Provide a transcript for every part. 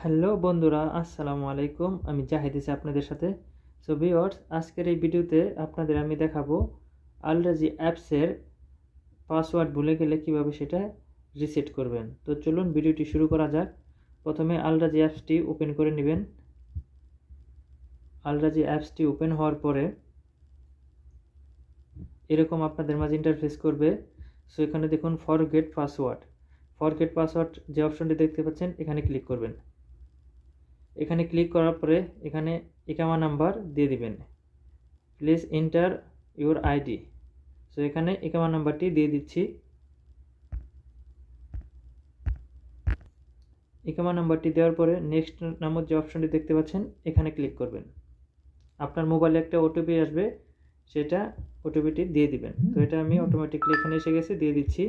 Hello বন্ধুরা, আসসালামু আলাইকুম। আমি জাহিদ আছি আপনাদের সাথে। সো ভিওয়ার্স আজকের এই ভিডিওতে আপনাদের আমি দেখাবো আলরাজি অ্যাপসের পাসওয়ার্ড ভুলে গেলে কীভাবে সেটা রিসেট করবেন। তো চলুন ভিডিওটি শুরু করা যাক। প্রথমে আলরাজি অ্যাপসটি ওপেন করে নেবেন। আলরাজি অ্যাপসটি ওপেন হওয়ার পরে এরকম আপনাদের মাঝে ইন্টারফেস করবে। সো এখানে দেখুন ফরগেট পাসওয়ার্ড ফরগেট পাসওয়ার্ড যে অপশনটি দেখতে পাচ্ছেন, এখানে ক্লিক করবেন। এখানে ক্লিক করার পরে এখানে একামা নাম্বার দিয়ে দিবেন। Please enter your ID so এখানে একামা নাম্বারটি দিয়ে দিচ্ছি। একামা নাম্বারটি দেওয়ার পরে নেক্সট নামক যে অপশনটি দেখতে পাচ্ছেন, এখানে ক্লিক করবেন। আপনার মোবাইলে একটা ওটিপি আসবে, সেটা ওটিপিটি দিয়ে দিবেন। তো, এটা আমি অটোমেটিকলি এখানে এসে গেছে, দিয়ে দিচ্ছি।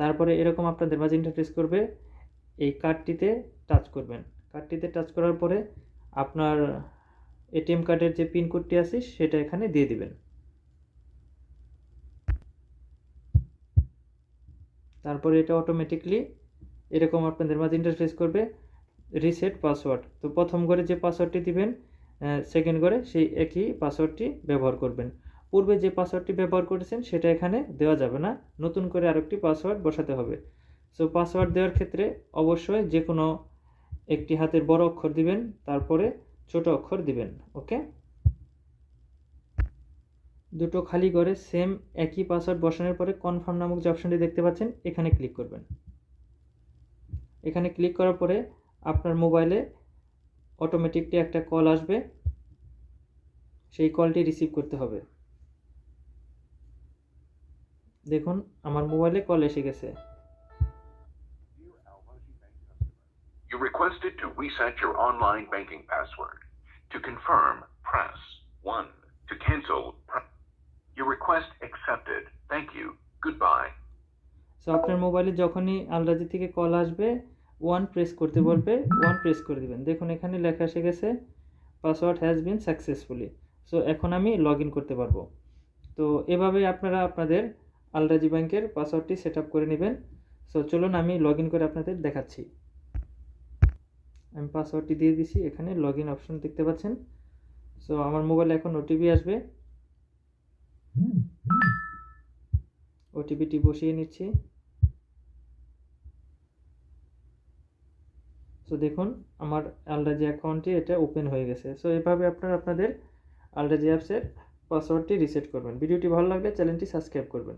তারপরে এরকম আপনাদের মাঝে ইন্টারফেস করবে। এই কার্ডটিতে টাচ করবেন। কার্ডটিতে টাচ করার পরে আপনার এটিএম কার্ডের যে পিন কোডটি আছে, সেটা এখানে দিয়ে দিবেন। তারপরে এটা অটোমেটিকলি এরকম আপনাদের মাঝে ইন্টারফেস করবে রিসেট পাসওয়ার্ড তো প্রথম করে যে পাসওয়ার্ডটি দিবেন সেকেন্ড করে সেই একই পাসওয়ার্ডটি ব্যবহার করবেন। পূর্বে যে পাসওয়ার্ডটি ব্যবহার করেছেন, সেটা এখানে দেওয়া যাবে না। নতুন করে আরেকটি পাসওয়ার্ড বসাতে হবে। সো পাসওয়ার্ড দেওয়ার ক্ষেত্রে অবশ্যই যে কোনো একটি হাতের বড় অক্ষর দিবেন, তারপরে ছোট অক্ষর দিবেন, ওকে? দুটো খালি করে সেম একই পাসওয়ার্ড বসানোর পরে কনফার্ম নামক যে অপশনটি দেখতে পাচ্ছেন, এখানে ক্লিক করবেন। এখানে ক্লিক করার পরে আপনার মোবাইলে অটোমেটিকলি একটা কল আসবে। সেই কলটি রিসিভ করতে হবে। দেখুন, আমার মোবাইলে কল এসে গেছে। You requested to reset your online banking password. To confirm, press 1. To cancel, press. Your request accepted. Thank you. Goodbye. So আপনার মোবাইলে যখনই আলরাজি থেকে কল আসবে ওয়ান প্রেস করতে বলবে ওয়ান প্রেস করে দিবেন দেখুন এখানে লেখা এসে গেছে password has been successfully so এখন আমি লগ করতে পারব তো এভাবে আপনারা আপনাদের আলরাজি ব্যাংকের পাসওয়ার্ডটি সেট করে নেবেন সো চলুন আমি লগ করে আপনাদের দেখাচ্ছি আমি পাসওয়ার্ডটি দিয়ে দিছি, এখানে লগ ইন অপশন দেখতে পাচ্ছেন। সো আমার মোবাইলে এখন ওটিপি আসবে। ওটিপিটি বসিয়ে নিচ্ছি। সো দেখুন, আমার আলরাজি অ্যাকাউন্টটি এটা ওপেন হয়ে গেছে। সো এভাবে আপনারা আপনাদের আলরাজি অ্যাপসের পাসওয়ার্ডটি রিসেট করবেন। ভিডিওটি ভালো লাগলে চ্যানেলটি সাবস্ক্রাইব করবেন।